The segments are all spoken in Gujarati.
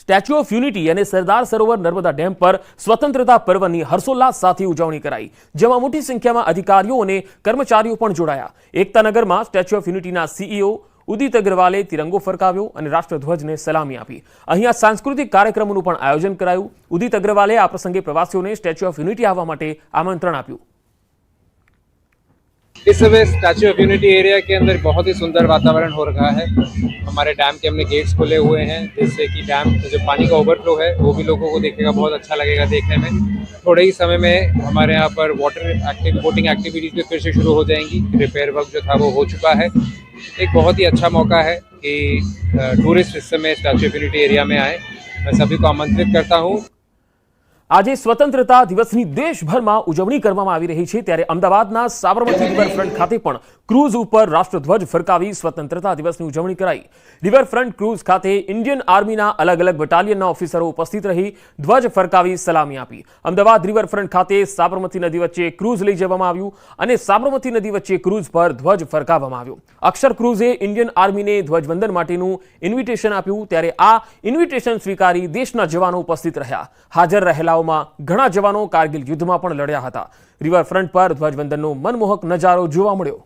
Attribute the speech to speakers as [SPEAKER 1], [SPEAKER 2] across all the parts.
[SPEAKER 1] સ્ટેચ્યુ ઓફ યુનિટી અને સરદાર સરોવર નર્મદા ડેમ પર સ્વતંત્રતા પર્વની હર્ષોલ્લાસ સાથે ઉજવણી કરાઈ, જેમાં મોટી સંખ્યામાં અધિકારીઓ અને કર્મચારીઓ પણ જોડાયા. એકતાનગરમાં સ્ટેચ્યુ ઓફ યુનિટીના સીઈઓ ઉદિત અગ્રવાલે તિરંગો ફરકાવ્યો અને રાષ્ટ્રધ્વજને સલામી આપી. અહીંયા સાંસ્કૃતિક કાર્યક્રમોનું પણ આયોજન કરાયું. ઉદિત અગ્રવાલે આ પ્રસંગે પ્રવાસીઓને સ્ટેચ્યુ ઓફ યુનિટી આવવા માટે આમંત્રણ આપ્યું.
[SPEAKER 2] इस समय स्टैचू ऑफ़ यूनिटी एरिया के अंदर बहुत ही सुंदर वातावरण हो रखा है। हमारे डैम के हमने गेट्स खोले हुए हैं, जिससे कि डैम जो पानी का ओवरफ्लो है, वो भी लोगों को देखेगा बहुत अच्छा लगेगा देखने में। थोड़े ही समय में हमारे यहाँ पर वाटर एक्टिव बोटिंग एक्टिविटीज़ भी फिर से शुरू हो जाएँगी। रिपेयर वर्क जो था वो हो चुका है। एक बहुत ही अच्छा मौका है कि टूरिस्ट इस समय स्टैचू ऑफ़ यूनिटी एरिया में आए। मैं सभी को आमंत्रित करता हूँ।
[SPEAKER 1] આજે સ્વતંત્રતા દિવસની દેશભરમાં ઉજવણી કરવામાં આવી રહી છે. ત્યારે અમદાવાદના સાબરમતી રિવરફ્રન્ટ ખાતે પણ ક્રૂઝ ઉપર રાષ્ટ્રધ્વજ ફરકાવી સ્વતંત્રતા દિવસની ઉજવણી કરાઈ. રિવરફ્રન્ટ ક્રૂઝ ખાતે ઇન્ડિયન આર્મીના અલગ અલગ બટાલિયનના ઓફિસરો ઉપસ્થિત રહી ધ્વજ ફરકાવી સલામી આપી. અમદાવાદ રિવરફ્રન્ટ ખાતે સાબરમતી નદી વચ્ચે ક્રૂઝ લઈ જવામાં આવ્યું અને સાબરમતી નદી વચ્ચે ક્રૂઝ પર ધ્વજ ફરકાવવામાં આવ્યો. અક્ષર ક્રૂઝે ઇન્ડિયન આર્મીને ધ્વજવંદન માટેનું ઇન્વિટેશન આપ્યું, ત્યારે આ ઇન્વિટેશન સ્વીકારી દેશના જવાનો ઉપસ્થિત રહ્યા. હાજર રહેલાઓમાં ઘણા જવાનો કારગિલ યુદ્ધમાં પણ લડ્યા હતા. રિવરફ્રન્ટ પર ધ્વજવંદનનો મનમોહક નજારો જોવા મળ્યો.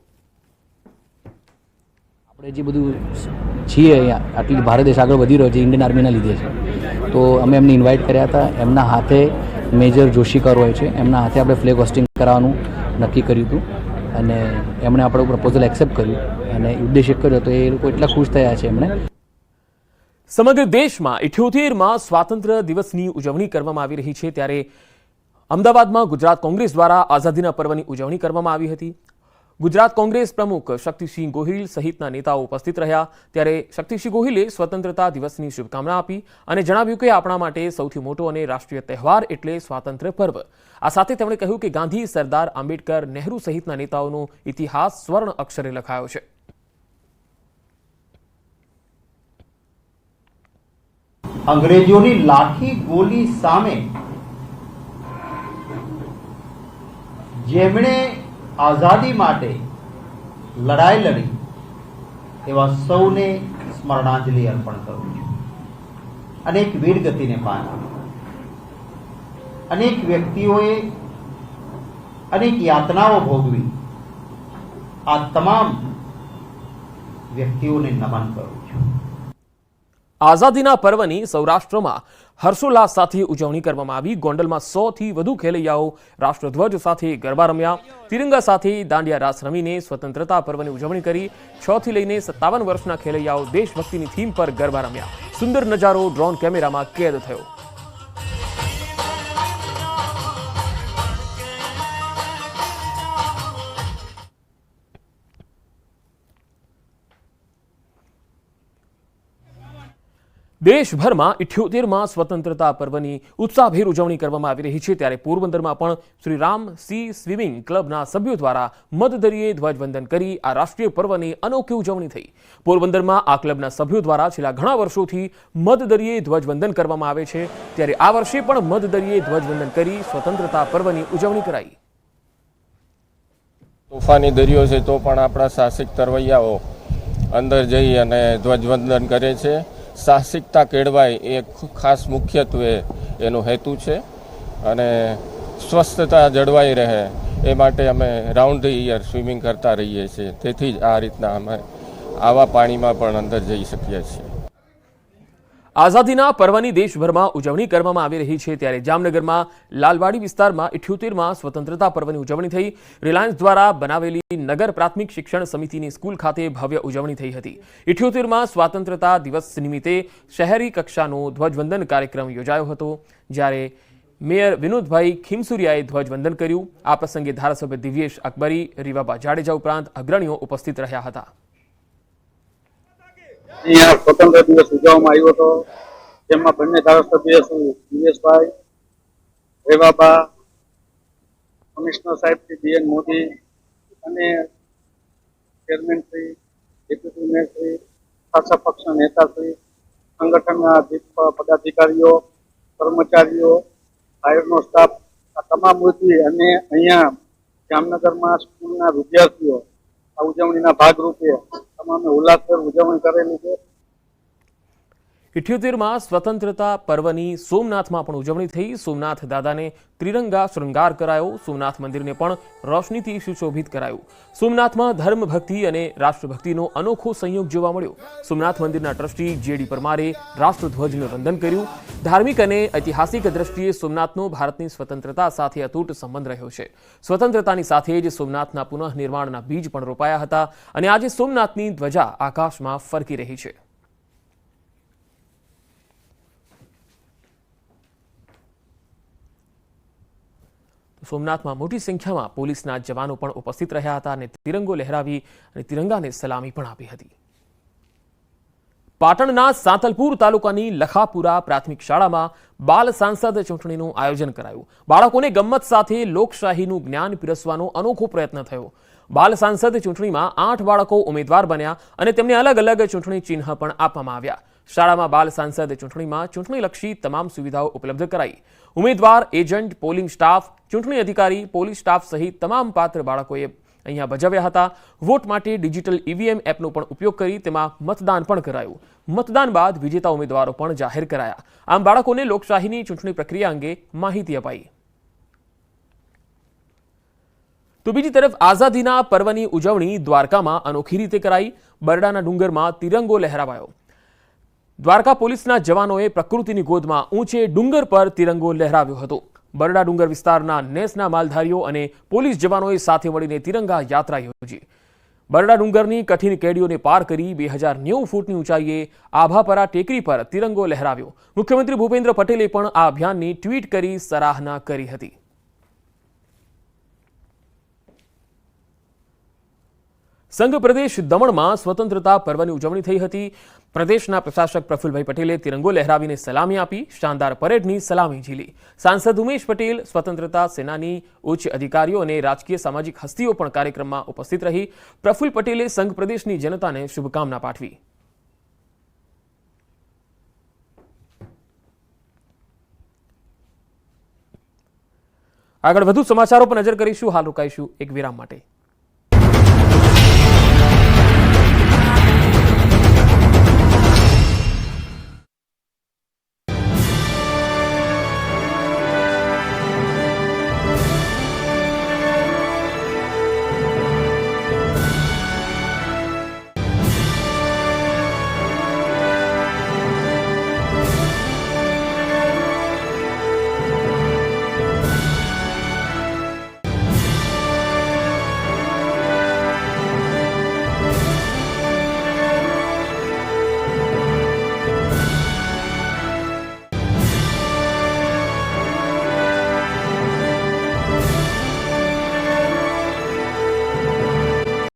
[SPEAKER 3] આપણે જે બધું છીએ અહીંયા, આટલી ભારત દેશ આગળ વધી રહ્યો છે ઇન્ડિયન આર્મીના લીધે છે. તો અમે એમને ઇન્વાઇટ કર્યા હતા. એમના હાથે મેજર જોશીકર હોય છે. એમના હાથે આપણે ફ્લેગ હોસ્ટિંગ કરાવવાનું નક્કી કર્યું હતું. અને એમણે આપણું પ્રપોઝલ એક્સેપ્ટ કર્યું. અને ઉદ્દેશ્ય કર્યો તો એ લોકો એટલા ખુશ થયા છે એમણે.
[SPEAKER 1] સમગ્ર દેશમાં ઇઠ્યોતેરમાં સ્વાતંત્ર્ય દિવસની ઉજવણી કરવામાં આવી રહી છે. ત્યારે અમદાવાદમાં ગુજરાત કોંગ્રેસ દ્વારા આઝાદીના પર્વની ઉજવણી કરવામાં આવી હતી. ગુજરાત કોંગ્રેસ પ્રમુખ શક્તિસિંહ ગોહિલ સહિતના નેતાઓ ઉપસ્થિત રહ્યા. ત્યારે શક્તિસિંહ ગોહિલે સ્વતંત્રતા દિવસની શુભકામના આપી અને જણાવ્યું કે આપણા માટે સૌથી મોટો અને રાષ્ટ્રીય તહેવાર એટલે સ્વાતંત્ર્ય પર્વ. આ સાથે તેમણે કહ્યું કે ગાંધી, સરદાર આંબેડકર, નહેરુ સહિતના નેતાઓનો ઇતિહાસ સ્વર્ણ અક્ષરે લખાયો છે.
[SPEAKER 4] અંગ્રેજોની લાઠી ગોલી સામે જેમણે આઝાદી માટે લડાઈ લડી એવા સૌને સ્મરણાંજલિ અર્પણ કરું છું. અનેક વીર ગતિને પાન અનેક વ્યક્તિઓએ અનેક યાતનાઓ ભોગવી આ તમામ વ્યક્તિઓને નમન કરું છું.
[SPEAKER 1] આઝાદીના પર્વની સૌરાષ્ટ્રમાં હર્ષોલ્લાસ સાથે ઉજવણી કરવામાં આવી. ગોંડલમાં સો થી વધુ ખેલૈયાઓ રાષ્ટ્રધ્વજ સાથે ગરબા રમ્યા. તિરંગા સાથે દાંડિયા રાસ રમીને સ્વતંત્રતા પર્વની ઉજવણી કરી. છ થી લઈને સત્તાવન વર્ષના ખેલૈયાઓ દેશભક્તિની થીમ પર ગરબા રમ્યા. સુંદર નજારો ડ્રોન કેમેરામાં કેદ થયો. દેશભરમાં ઇઠ્યોતેરમાં સ્વતંત્રતા પર્વની ઉત્સાહભેર ઉજવણી કરવામાં આવી રહી છે. ત્યારે પોરબંદરમાં પણ શ્રી રામ સી સ્વિમિંગ ક્લબના સભ્યો દ્વારા મધદરિયે ધ્વજવંદન કરી આ રાષ્ટ્રીય પર્વની અનોખી ઉજવણી થઈ. પોરબંદરમાં આ ક્લબના સભ્યો દ્વારા છેલ્લા ઘણા વર્ષોથી મધદરિયે ધ્વજવંદન કરવામાં આવે છે. ત્યારે આ વર્ષે પણ મધદરિયે ધ્વજવંદન કરી સ્વતંત્રતા પર્વની ઉજવણી કરાઈ.
[SPEAKER 5] તોફાની દરિયો છે તો પણ આપણા સાહસિક તરવૈયાઓ અંદર જઈ અને ધ્વજવંદન કરે છે. સાહસિકતા કેળવાય એ ખાસ મુખ્યત્વે એનો હેતુ છે અને સ્વસ્થતા જળવાઈ રહે એ માટે અમે રાઉન્ડ ધ ઇયર સ્વિમિંગ કરતા રહીએ છીએ. તેથી જ આ રીતના અમે આવા પાણીમાં પણ અંદર જઈ શકીએ છીએ.
[SPEAKER 1] આઝાદીના પર્વની દેશભરમાં ઉજવણી કરવામાં આવી રહી છે ત્યારે જામનગરમાં લાલવાડી વિસ્તારમાં ઇઠ્યોતેરમાં સ્વતંત્રતા પર્વની ઉજવણી થઈ. રિલાયન્સ દ્વારા બનાવેલી નગર પ્રાથમિક શિક્ષણ સમિતિની સ્કૂલ ખાતે ભવ્ય ઉજવણી થઈ હતી. ઇઠ્યોતેરમાં સ્વાતંત્રતા દિવસ નિમિત્તે શહેરી કક્ષાનો ધ્વજવંદન કાર્યક્રમ યોજાયો હતો, જ્યારે મેયર વિનોદભાઈ ખીમસુરિયાએ ધ્વજવંદન કર્યું. આ પ્રસંગે ધારાસભ્ય દિવ્યેશ અકબરી, રીવાબા જાડેજા ઉપરાંત અગ્રણીઓ ઉપસ્થિત રહ્યા હતા.
[SPEAKER 6] અહીંયા સ્વતંત્ર દિવસ ઉજવવામાં આવ્યો હતો. જેમાં બંને ધારાસભ્ય શ્રી દિનેશભાઈ રેવાબા, કમિશનર સાહેબ શ્રી બી મોદી અને chairman Shri deputy mayor Shri શાસક પક્ષના નેતા શ્રી સંગઠનના પદાધિકારીઓ, કર્મચારીઓ, ફાયરનો સ્ટાફ, આ તમામ વૃત્તિ અને અહીંયા જામનગરમાં સ્કૂલના વિદ્યાર્થીઓ આ ઉજવણીના ભાગરૂપે તમામે ઉલ્લાસભેર ઉજવણી કરેલી છે.
[SPEAKER 1] ઇઠ્યોતેરમાં સ્વતંત્રતા પર્વની સોમનાથમાં પણ ઉજવણી થઈ. સોમનાથ દાદાને ત્રિરંગા શૃંગાર કરાયો. સોમનાથ મંદિરને પણ રોશનીથી સુશોભિત કરાયું. સોમનાથમાં ધર્મ ભક્તિ અને રાષ્ટ્રભક્તિનો અનોખો સંયોગ જોવા મળ્યો. સોમનાથ મંદિરના ટ્રસ્ટી જેડી પરમારે રાષ્ટ્રધ્વજનું વંદન કર્યું. ધાર્મિક અને ઐતિહાસિક દ્રષ્ટિએ સોમનાથનો ભારતની સ્વતંત્રતા સાથે અતૂટ સંબંધ રહ્યો છે. સ્વતંત્રતાની સાથે જ સોમનાથના પુનઃનિર્માણના બીજ પણ રોપાયા હતા અને આજે સોમનાથની ધ્વજા આકાશમાં ફરકી રહી છે. સોમનાથમાં મોટી સંખ્યામાં પોલીસના જવાનો પણ ઉપસ્થિત રહ્યા હતા અને તિરંગો લહેરાવી અને તિરંગાને સલામી પણ આપી હતી. પાટણના સાંતલપુર તાલુકાની લખાપુરા પ્રાથમિક શાળામાં બાલ સાંસદ ચૂંટણીનું આયોજન કરાયું. બાળકોને ગમ્મત સાથે લોકશાહીનું જ્ઞાન પીરસવાનો અનોખો પ્રયત્ન થયો. બાલ સાંસદ ચૂંટણીમાં આઠ બાળકો ઉમેદવાર બન્યા અને તેમને અલગ અલગ ચૂંટણી ચિહ્ન પણ આપવામાં આવ્યા. શાળામાં બાલ સાંસદ ચૂંટણીમાં ચૂંટણીલક્ષી તમામ સુવિધાઓ ઉપલબ્ધ કરાઈ. ઉમેદવાર, એજન્ટ, પોલિંગ સ્ટાફ, ચૂંટણી અધિકારી, પોલીસ સ્ટાફ સહિત તમામ પાત્ર બાળકોએ અહીંયા ભજવ્યા હતા. વોટ માટે ડિજિટલ ઈવીએમ એપનો પણ ઉપયોગ કરી તેમાં મતદાન પણ કરાયું. મતદાન બાદ વિજેતા ઉમેદવારો પણ જાહેર કરાયા. આમ બાળકોને લોકશાહીની ચૂંટણી પ્રક્રિયા અંગે માહિતી અપાઈ. તો બીજી તરફ આઝાદીના પર્વની ઉજવણી દ્વારકામાં અનોખી રીતે કરાઈ. બરડાના ડુંગરમાં તિરંગો લહેરાવાયો. દ્વારકા પોલીસના જવાનોએ પ્રકૃતિની ગોદમાં ઊંચે ડુંગર પર તિરંગો લહેરાવ્યો હતો. બરડા ડુંગર વિસ્તારના નેસના માલધારીઓ અને પોલીસ જવાનોએ સાથે મળીને તિરંગા યાત્રા યોજી. બરડા ડુંગરની કઠિન કેડીઓને પાર કરી બે હજાર નેવું ફૂટની ઊંચાઈએ આભાપરા ટેકરી પર તિરંગો લહેરાવ્યો. મુખ્યમંત્રી ભૂપેન્દ્ર પટેલે પણ આ અભિયાનની ટ્વીટ કરી સરાહના કરી હતી. સંઘ પ્રદેશ દમણમાં સ્વતંત્રતા પર્વની ઉજવણી થઈ હતી. પ્રદેશના પ્રશાસક પ્રફુલભાઈ પટેલે તિરંગો લહેરાવીને સલામી આપી. શાનદાર પરેડની સલામી ઝીલી. સાંસદ ઉમેશ પટેલ સ્વતંત્રતા સેનાની ઉચ્ચ અધિકારીઓ અને રાજકીય સામાજિક હસ્તીઓ પણ કાર્યક્રમમાં ઉપસ્થિત રહી. પ્રફુલ પટેલે સંઘ પ્રદેશની જનતાને શુભકામના પાઠવી. આગળ વધુ સમાચારો પર નજર કરીશું. હાલ રોકાઈશું એક વિરામ માટે.